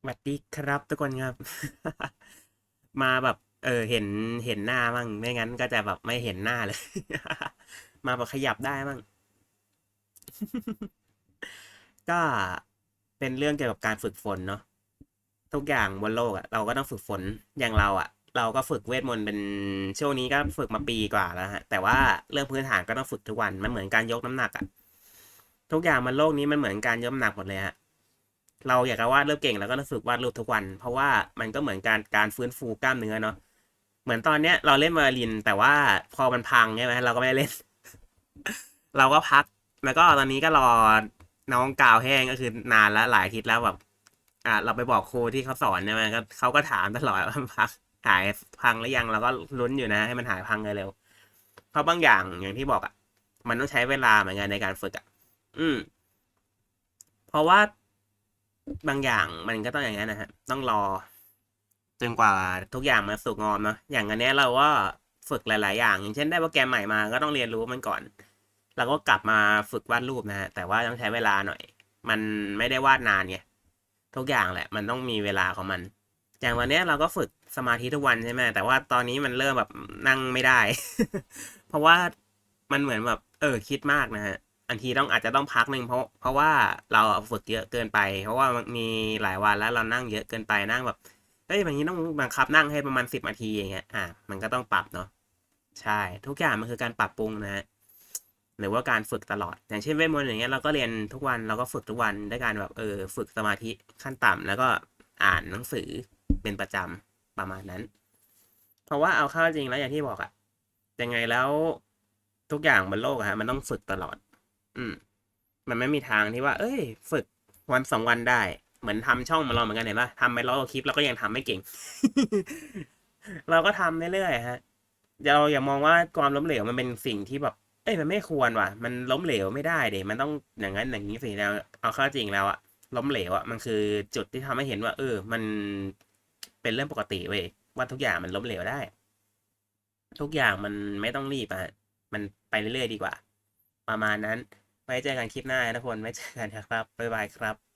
สวัสดีครับทุกคนครับ มาแบบ เออ เห็นเห็นหน้าบ้างไม่งั้นก็จะแบบไม่เห็นหน้าเลย มาแบบขยับได้บ้าง ก็เป็นเรื่องเกี่ยวกับการฝึกฝนเนาะทุกอย่างบนโลกอะเราก็ต้องฝึกฝนอย่างเราอะเราก็ฝึกเวทมนต์เป็นช่วงนี้ก็ฝึกมาปีกว่าแล้วฮะ แต่ว่าเรื่องพื้นฐานก็ต้องฝึกทุกวันมันเหมือนการยกน้ำหนักอะทุกอย่างบนโลกนี้มันเหมือนการยกน้ำหนักหมดเลยฮะ เราอยากจะวาดรูปเก่งเราก็ต้องฝึกวาดรูปทุกวัน เพราะว่ามันก็เหมือนการการฟื้นฟูกล้ามเนื้อเนาะเหมือนตอนเนี้ยเราเล่นวาลิน แต่ว่าพอมันพังใช่ไหมเราก็ไม่เล่น เราก็พัก แล้วก็ตอนนี้ก็รอน้องกาวแห้งก็คือนานละหลายอาทิตย์แล้วแบบ อ่า เราไปบอกครูที่เขาสอนใช่ไหมก็เขาก็ถามตลอดว่าพักหายพังหรือยังเราก็ลุ้นอยู่นะ ให้มันหายพังเร็วเพราะบางอย่างอย่างที่บอกอะ มันต้องใช้เวลาเหมือนกันในการฝึกอะ อืม เพราะว่า บางอย่างมันก็ต้องอย่างนั้นนะฮะ ต้องรอจนกว่าทุกอย่างมาสุกงอมเนาะอย่างอันเนี้ยเราก็ฝึกหลาย ๆ อย่าง อย่างเช่นได้โปรแกรมใหม่มาก็ต้องเรียนรู้มันก่อนเราก็กลับมาฝึกวาดรูปนะฮะแต่ว่าต้องใช้เวลาหน่อย มันไม่ได้วาดนานไงทุกอย่างแหละ มันต้องมีเวลาของมัน อย่างวันนี้เราก็ฝึกสมาธิทุกวันใช่ไหมแต่ว่าตอนนี้มันเริ่มแบบนั่งไม่ได้ เพราะว่ามันเหมือนแบบ เออคิดมากนะฮะ อันทีต้องอาจจะต้องพักหนึ่งเพราะเพราะว่าเราฝึกเยอะเกินไป เพราะว่ามีหลายวันแล้วเรานั่งเยอะเกินไปนั่งแบบเอ้ยอย่างนี้ต้องบังคับนั่งให้ประมาณสิบนาทีอย่างเงี้ยอะมันก็ต้องปรับเนาะใช่ ทุกอย่างมันคือการปรับปรุงนะฮะหรือว่าการฝึกตลอด อย่างเช่นเวทมนต์อย่างเงี้ยเราก็เรียนทุกวันเราก็ฝึกทุกวันด้วยการแบบเออฝึกสมาธิขั้นต่ำแล้วก็อ่านหนังสือเป็นประจำประมาณนั้น เพราะว่าเอาเข้าจริงแล้วอย่างที่บอกอะยังไงแล้วทุกอย่างบนโลกอะฮะมันต้องฝึกตลอด อืม มันไม่มีทางที่ว่า เอ้ย ฝึกวันสองวันได้ เหมือนทำช่องมาเราเหมือนกันเห็นปะทำไปร้อยกว่าคลิปแล้วก็ยังทำไม่เก่ง เราก็ทำเรื่อยๆฮะเราอย่ามองว่าความล้มเหลวมันเป็นสิ่งที่แบบ เอ้ยมันไม่ควรว่ะ มันล้มเหลวไม่ได้เดมันต้องอย่างนั้นอย่างนี้สิแล้วเอาเข้าจริงแล้วอะล้มเหลวอะมันคือจุดที่ทำให้เห็นว่า เออ มันเป็นเรื่องปกติเว้ยว่าทุกอย่างมันล้มเหลวได้ ทุกอย่างมันไม่ต้องรีบอะมันไปเรื่อยๆดีกว่า ประมาณนั้น ไว้เจอกันคลิปหน้านะทุกคนไว้เจอกันครับบ๊ายบายครับ